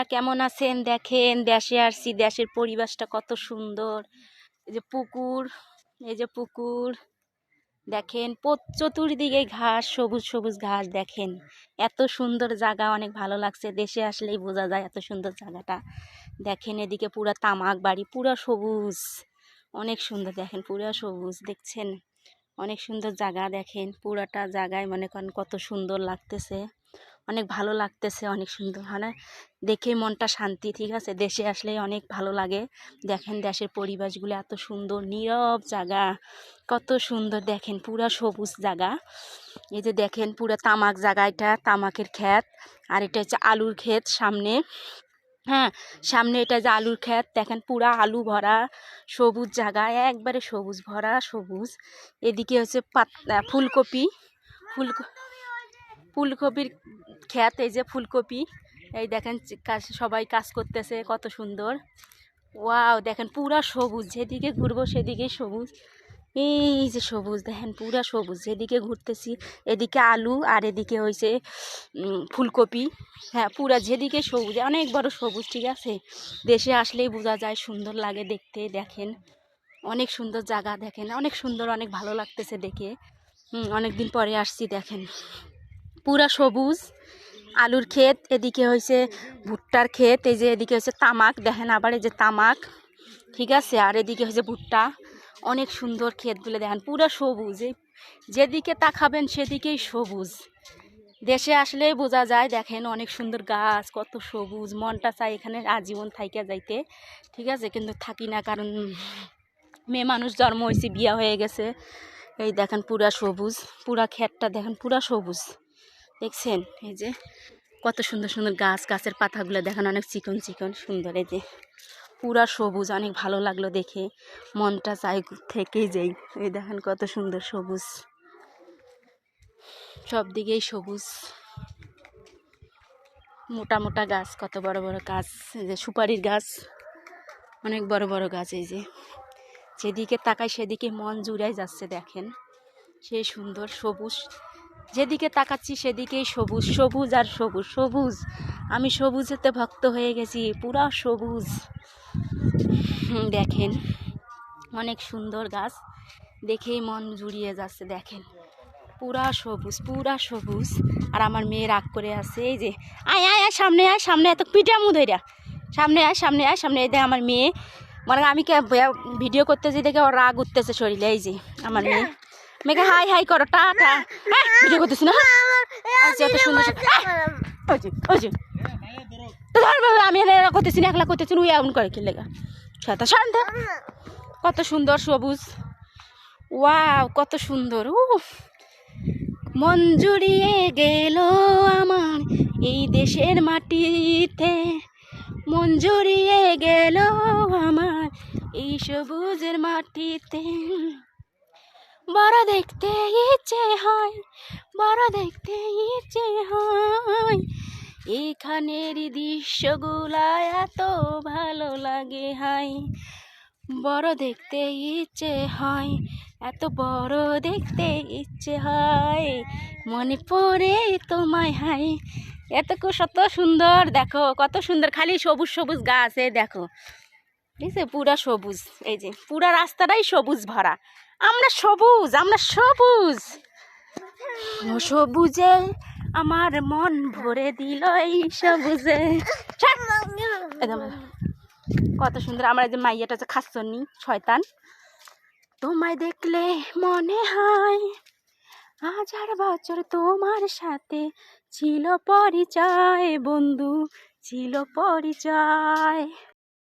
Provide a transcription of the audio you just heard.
আপনারা কেমন আছেন? দেখেন, দেশে আসছি, দেশের পরিবেশটা কত সুন্দর। এই যে পুকুর, এই যে পুকুর, দেখেন চতুর্দিকে ঘাস, সবুজ সবুজ ঘাস, দেখেন। এত সুন্দর জায়গা, অনেক ভালো লাগছে। দেশে আসলেই বোঝা যায় এত সুন্দর জায়গাটা। দেখেন, এদিকে পুরা তামাক বাড়ি, পুরা সবুজ। অনেক সুন্দর, দেখেন, পুরা সবুজ, দেখছেন? অনেক সুন্দর জায়গা, দেখেন, পুরাটা জায়গায় মনে করেন কত সুন্দর লাগতেছে। অনেক ভালো লাগতেছে, অনেক সুন্দর। মানে দেখে মনটা শান্তি, ঠিক আছে? দেশে আসলে অনেক ভালো লাগে। দেখেন দেশের পরিবেশগুলো এত সুন্দর, নীরব জায়গা। কত সুন্দর দেখেন, পুরা সবুজ জায়গা। এই যে দেখেন, পুরা তামাক জায়গা এটা, তামাকের ক্ষেত। আর এটা হচ্ছে আলুর ক্ষেত সামনে। হ্যাঁ সামনে এটা যে আলুর ক্ষেত, দেখেন পুরা আলু ভরা, সবুজ জায়গা, একবারে সবুজ ভরা, সবুজ। এদিকে হচ্ছে পাত ফুলকপি। ফুল ফুলকপির ক্ষেত, এই যে ফুলকপি, এই দেখেন সবাই কাজ করতেছে, কত সুন্দর। ওয়াও, দেখেন পুরা সবুজ, যেদিকে ঘুরবো সেদিকেই সবুজ। এই যে সবুজ, দেখেন পুরা সবুজ, যেদিকে ঘুরতেছি এদিকে আলু, আর এদিকে হয়েছে ফুলকপি। হ্যাঁ পুরা যেদিকে সবুজ, অনেক বড় সবুজ, ঠিক আছে? দেশে আসলেই বোঝা যায়, সুন্দর লাগে দেখতে, দেখেন। অনেক সুন্দর জায়গা, দেখেন। অনেক সুন্দর, অনেক ভালো লাগতেছে দেখে। অনেক দিন পরে আসছি, দেখেন। পুরা সবুজ। আলুর ক্ষেত, এদিকে হয়েছে ভুট্টার ক্ষেত, এই যে এদিকে হচ্ছে তামাক, দেখেন আবার এই যে তামাক, ঠিক আছে? আর এদিকে হয়েছে ভুট্টা, অনেক সুন্দর ক্ষেতগুলো দেখেন, পুরা সবুজ। এই যেদিকে তাকাবেন সেদিকেই সবুজ। দেশে আসলেই বোঝা যায়, দেখেন অনেক সুন্দর গাছ, কত সবুজ, মনটা চাই এখানে আজীবন থাইকা যাইতে, ঠিক আছে? কিন্তু থাকি না, কারণ মেয়ে মানুষ জন্ম হয়েছে বিয়া হয়ে গেছে। এই দেখেন পুরা সবুজ, পুরা ক্ষেতটা দেখেন পুরা সবুজ। দেখছেন? এই যে কত সুন্দর সুন্দর গাছ, গাছের পাতাগুলো দেখেন অনেক চিকন চিকন, সুন্দর। এই যে পুরা সবুজ, অনেক ভালো লাগল দেখে। মনটা চাই থেকেই যাই। এই দেখেন কত সুন্দর সবুজ। সব দিকেই সবুজ। মোটা মোটা গাছ, কত বড় বড় গাছ। এই যে সুপারির গাছ, অনেক বড় বড় গাছ এই যে। যেদিকে তাকায় সেদিকে মন জুড়াই যাচ্ছে দেখেন। সেই সুন্দর সবুজ যেদিকে তাকাচ্ছি সেদিকেই সবুজ সবুজ আর সবুজ সবুজ। আমি সবুজেতে ভক্ত হয়ে গেছি, পুরা সবুজ। দেখেন, অনেক সুন্দর গাছ। দেখেই মন জুড়িয়ে যাচ্ছে, দেখেন। পুরা সবুজ পুরা সবুজ। আর আমার মেয়ে রাগ করে আছে, এই যে, আয় আয় আয়, সামনে আয়, সামনে এত পিঠা মুধইরা সামনে আয় সামনে আয়, সামনে এই আমার মেয়ে। মানে আমি ভিডিও করতেছি দেখে ওর রাগ উঠতেছে শরীরে, এই যে, আমার মেয়ে। মেয়েকে হাই হাই করো টাটা। ভিডিও করতেছি না? আচ্ছা এত সুন্দর সুন্দর- আহ! ওই যে ওই যে। তো আমি এরা করতেছি না একলা করতেছি ওই এমন করে কি লেগা সাদা শান্ত। কত সুন্দর সবুজ। ওয়াও কত সুন্দর উফ। মন জুড়িয়ে গেল আমার এই দেশের মাটিতে। মন জুড়িয়ে গেল আমার এই সবুজের মাটিতে। বড় দেখতে ইচ্ছে হয়, বড় দেখতে ইচ্ছে হয়। এখানের দৃশ্যগুলা এত ভালো লাগে, হাই। বড় দেখতে ইচ্ছে হয়, এত বড় দেখতে ইচ্ছে হয়। মনে পড়ে তোমায়, হাই। এত কত সুন্দর, দেখো, কত সুন্দর, খালি সবুজ সবুজ গাছ এই দেখো দেখছে পুরা সবুজ, এই যে, পুরা রাস্তাটাই সবুজ ভরা। আমরা সবুজ আমরা সবুজ। সবুজে আমার মন ভরে দিল এই সবুজে। কত সুন্দর, আমার যে মাইয়াটা যে খাচ্ছনি শয়তান। তোমায় দেখলে মনে হয় হাজার বছর তোমার সাথে ছিল পরিচয়, বন্ধু, ছিল পরিচয়।